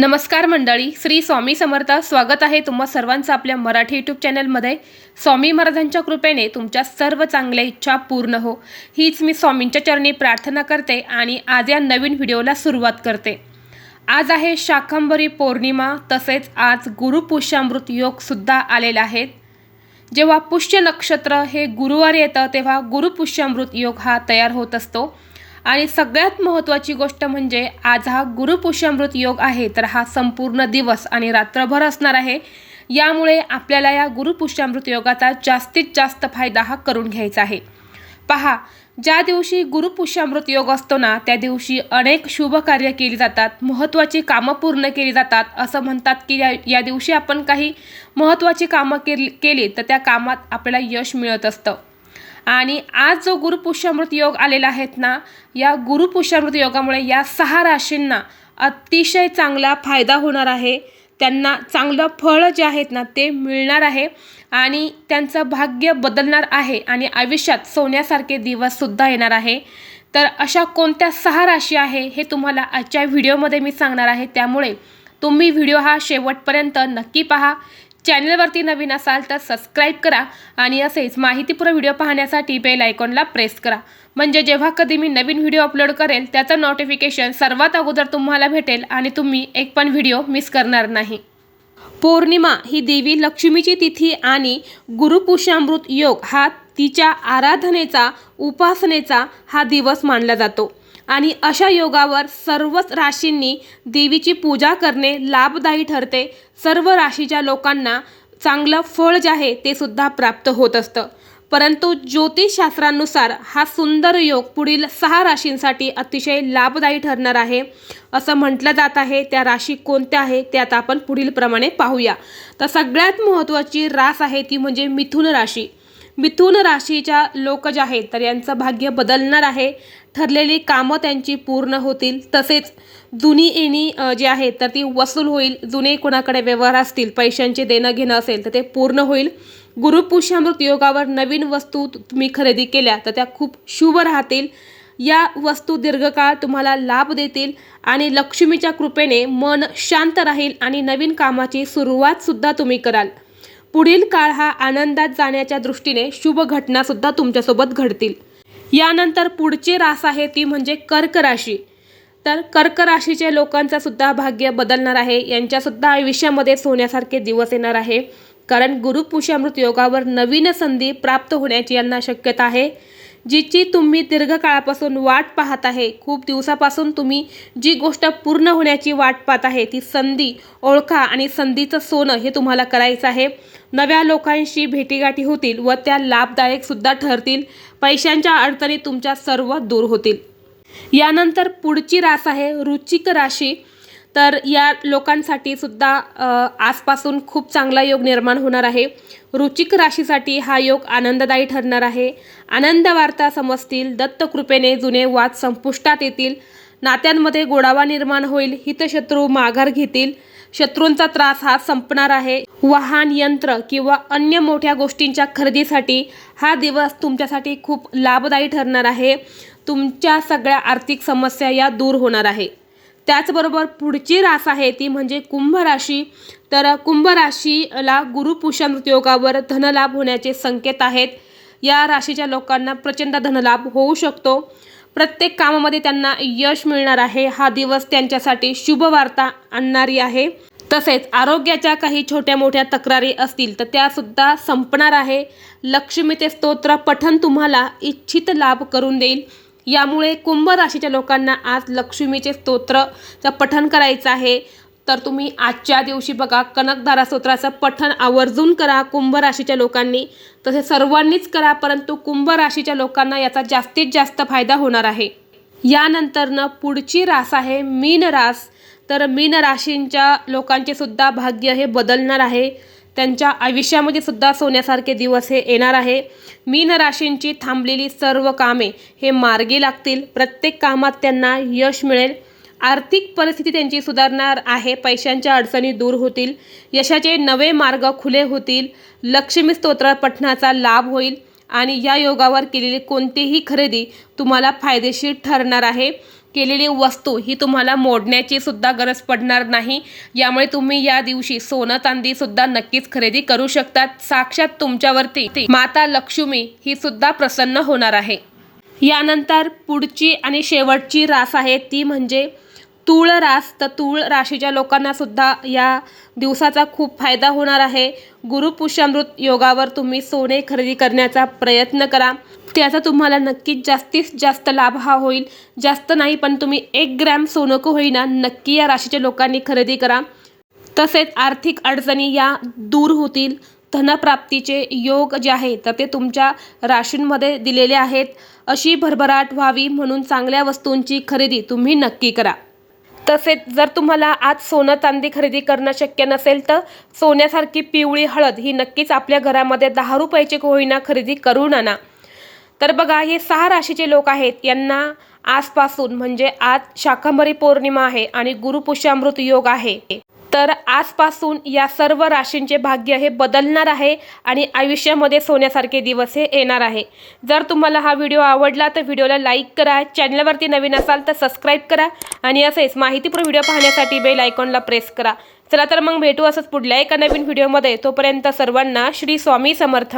नमस्कार मंडळी श्री स्वामी समर्थ. स्वागत आहे तुम्हा सर्वांचं आपल्या मराठी यूट्यूब चॅनलमध्ये. स्वामी महाराजांच्या कृपेने तुमच्या सर्व चांगल्या इच्छा पूर्ण हो. हीच मी स्वामींच्या चरणी प्रार्थना करते आणि आज या नवीन व्हिडिओला सुरुवात करते. आज आहे शाकंभरी पौर्णिमा तसेच आज गुरुपुष्यामृत योगसुद्धा आलेला आहेत जेव्हा पुष्य नक्षत्र हे गुरुवार येतं तेव्हा गुरुपुष्यामृत योग हा तयार होत असतो. आणि सगळ्यात महत्त्वाची गोष्ट म्हणजे आज हा गुरुपुष्यामृत योग आहे तर हा संपूर्ण दिवस आणि रात्रभर असणार आहे. यामुळे आपल्याला या गुरुपुष्यामृत योगाचा जास्तीत जास्त फायदा हा करून घ्यायचा आहे. पहा ज्या दिवशी गुरुपुष्यामृत योग असतो ना त्या दिवशी अनेक शुभ कार्य केली जातात महत्त्वाची कामं पूर्ण केली जातात असं म्हणतात की या या दिवशी आपण काही महत्त्वाची कामं केली केली तर त्या कामात आपल्याला यश मिळत असतं. आणि आज जो गुरुपुष्यामृत योग आलेला आहेत ना या गुरुपुष्यामृत योगामुळे या सहा राशींना अतिशय चांगला फायदा होणार आहे. त्यांना चांगलं फळ जे आहेत ना ते मिळणार आहे आणि त्यांचं भाग्य बदलणार आहे आणि आयुष्यात सोन्यासारखे दिवससुद्धा येणार आहे. तर अशा कोणत्या सहा राशी आहे हे तुम्हाला आजच्या व्हिडिओमध्ये मी सांगणार आहे. त्यामुळे तुम्ही व्हिडिओ हा शेवटपर्यंत नक्की पहा. चॅनलवरती नवीन असाल तर सबस्क्राईब करा आणि असेच माहितीपूर्ण व्हिडिओ पाहण्यासाठी बेल आयकॉनला प्रेस करा. म्हणजे जेव्हा कधी मी नवीन व्हिडिओ अपलोड करेल त्याचं नोटिफिकेशन सर्वात अगोदर तुम्हाला भेटेल आणि तुम्ही एक पण व्हिडिओ मिस करणार नाही. पौर्णिमा ही देवी लक्ष्मीची तिथी आणि गुरुपुषामृत योग हा तिच्या आराधनेचा उपासनेचा हा दिवस मानला जातो. आणि अशा योगावर सर्वच राशींनी देवीची पूजा करणे लाभदायी ठरते. सर्व राशीच्या लोकांना चांगलं फळ जे आहे ते सुद्धा प्राप्त होत असतं. परंतु ज्योतिषशास्त्रानुसार हा सुंदर योग पुढील सहा राशींसाठी अतिशय लाभदायी ठरणार आहे. असं म्हटलं जात आहे. त्या राशी कोणत्या आहे ते आता आपण पुढील प्रमाणे पाहूया. तर सगळ्यात महत्त्वाची रास आहे ती म्हणजे मिथुन राशी. मिथुन राशीच्या लोक जे आहेत तर यांचं भाग्य बदलणार आहे. ठरलेली कामं त्यांची पूर्ण होतील. तसेच जुनी येणी जी आहे तर ती वसूल होईल. जुने कोणाकडे व्यवहार असतील पैशांचे देणं घेणं असेल तर ते पूर्ण होईल. गुरुपुष्यामृत योगावर नवीन वस्तू तुम्ही खरेदी केल्या तर त्या खूप शुभ राहतील. या वस्तू दीर्घकाळ तुम्हाला लाभ देतील आणि लक्ष्मीच्या कृपेने मन शांत राहील आणि नवीन कामाची सुरुवातसुद्धा तुम्ही कराल. पुढील काळ हा आनंदात जाण्याच्या दृष्टीने शुभ घटनासुद्धा तुमच्यासोबत घडतील. यानंतर पुढची रास आहे ती म्हणजे कर्क राशी. तर कर्क राशीच्या लोकांचा सुद्धा भाग्य बदलणार आहे. यांच्यासुद्धा आयुष्यामध्ये सोन्यासारखे दिवस येणार आहे. कारण गुरुपुष्यामृत योगावर नवीन संधी प्राप्त होण्याची यांना शक्यता आहे. जिची तुम्ही दीर्घकाळापासून वाट पाहत आहे खूप दिवसापासून तुम्ही जी गोष्ट पूर्ण होण्याची वाट पाहत आहे ती संधी ओळखा आणि संधीचं सोनं हे तुम्हाला करायचं आहे. नव्या लोकांशी भेटीगाठी होतील व त्या लाभदायक सुद्धा ठरतील. पैशांच्या अडचणी तुमच्या सर्व दूर होतील. यानंतर पुढची रास आहे रुचिक राशी. तर या लोकांसाठी सुद्धा आजपासून खूप चांगला योग निर्माण होणार आहे. रुचिक राशीसाठी हा योग आनंददायी ठरणार आहे. आनंद वार्ता समजतील. दत्तकृपेने जुने वाद संपुष्टात येतील. नात्यांमध्ये गोडावा निर्माण होईल हितशत्रू माघार घेतील. शत्रूंचा त्रास हा संपणार आहे. वाहन यंत्र किंवा अन्य मोठ्या गोष्टींच्या खरेदीसाठी हा दिवस तुमच्यासाठी खूप लाभदायी ठरणार आहे. तुमच्या सगळ्या आर्थिक समस्या या दूर होणार आहे. त्याचबरोबर पुढची रास आहे ती म्हणजे कुंभ राशी. तर कुंभ राशीला गुरुपुषामृत योगावर धनलाभ होण्याचे संकेत आहेत. या राशीच्या लोकांना प्रचंड धनलाभ होऊ शकतो. प्रत्येक कामामध्ये त्यांना यश मिळणार आहे. हा दिवस त्यांच्यासाठी शुभवार्ता आणणारी आहे. तसेच आरोग्याच्या काही छोट्या मोठ्या तक्रारी असतील तर त्यासुद्धा संपणार आहे. लक्ष्मीचे स्तोत्र पठन तुम्हाला इच्छित लाभ करून देईल. यामुळे कुंभ राशीच्या लोकांना आज लक्ष्मीचे स्तोत्रचं पठन करायचं आहे. तर तुम्ही आजच्या दिवशी बघा कनकधारा स्तोत्राचं पठण आवर्जून करा कुंभ राशीच्या लोकांनी. तसे सर्वांनीच करा परंतु कुंभ राशीच्या लोकांना याचा जास्तीत जास्त फायदा होणार आहे. यानंतरनं पुढची रास आहे मीन रास. तर मीन राशींच्या लोकांचे सुद्धा भाग्य हे बदलणार आहे. त्यांच्या आयुष्यामध्ये सुद्धा सोन्यासारखे दिवस हे येणार आहे. मीन राशींची थांबलेली सर्व कामे हे मार्गी लागतील. प्रत्येक कामात त्यांना यश मिळेल. आर्थिक परिस्थिती त्यांची सुधारणार आहे पैशांच्या अडचणी दूर होतील यशाचे नवे मार्ग खुले होतील लक्ष्मी स्तोत्र पठणाचा लाभ होईल आणि या योगावर केलेली कोणतीही खरेदी तुम्हाला फायदेशीर ठरणार आहे. केलेली वस्तू ही तुम्हाला मोडण्याची सुद्धा गरज पडणार नाही. यामुळे तुम्ही या दिवशी सोनं चांदी सुद्धा नक्कीच खरेदी करू शकतात. साक्षात तुमच्यावरती माता लक्ष्मी ही सुद्धा प्रसन्न होणार आहे. यानंतर पुढची आणि शेवटची रास आहे ती म्हणजे तूळ रास तर तूळ राशीच्या लोकांना सुद्धा या दिवसाचा खूप फायदा होणार आहे. गुरुपुष्यामृत योगावर तुम्ही सोने खरेदी करण्याचा प्रयत्न करा. त्याचा तुम्हाला नक्कीच जास्तीत जास्त लाभ हा होईल. जास्त नाही पण तुम्ही एक ग्रॅम सोनं होईना नक्की या राशीच्या लोकांनी खरेदी करा. तसेच आर्थिक अडचणी या दूर होतील. धनप्राप्तीचे योग जे आहे तर ते तुमच्या राशींमध्ये दिलेले आहेत. अशी भरभराट व्हावी म्हणून चांगल्या वस्तूंची खरेदी तुम्ही नक्की करा. तसेच जर तुम्हाला आज सोनं चांदी खरेदी करणं शक्य नसेल तर सोन्यासारखी पिवळी हळद ही नक्कीच आपल्या घरामध्ये दहा रुपयाची का होईना खरेदी करून आणा तर बघा हे सहा राशीचे लोक आहेत. यांना आजपासून म्हणजे आज शाकंभरी पौर्णिमा आहे आणि गुरुपुष्यामृत योग आहे. तर आजपासून या सर्व राशींचे भाग्य हे बदलणार आहे आणि आयुष्यामध्ये सोन्यासारखे दिवस हे येणार आहे. जर तुम्हाला हा व्हिडिओ आवडला तर व्हिडिओला लाईक करा चॅनलवरती नवीन असाल तर सबस्क्राईब करा आणि असेच माहितीपूर्ण व्हिडिओ पाहण्यासाठी बेल आयकॉनला प्रेस करा. चला तर मग भेटू असंच पुढल्या एका नवीन व्हिडिओमध्ये. तोपर्यंत सर्वांना श्री स्वामी समर्थ.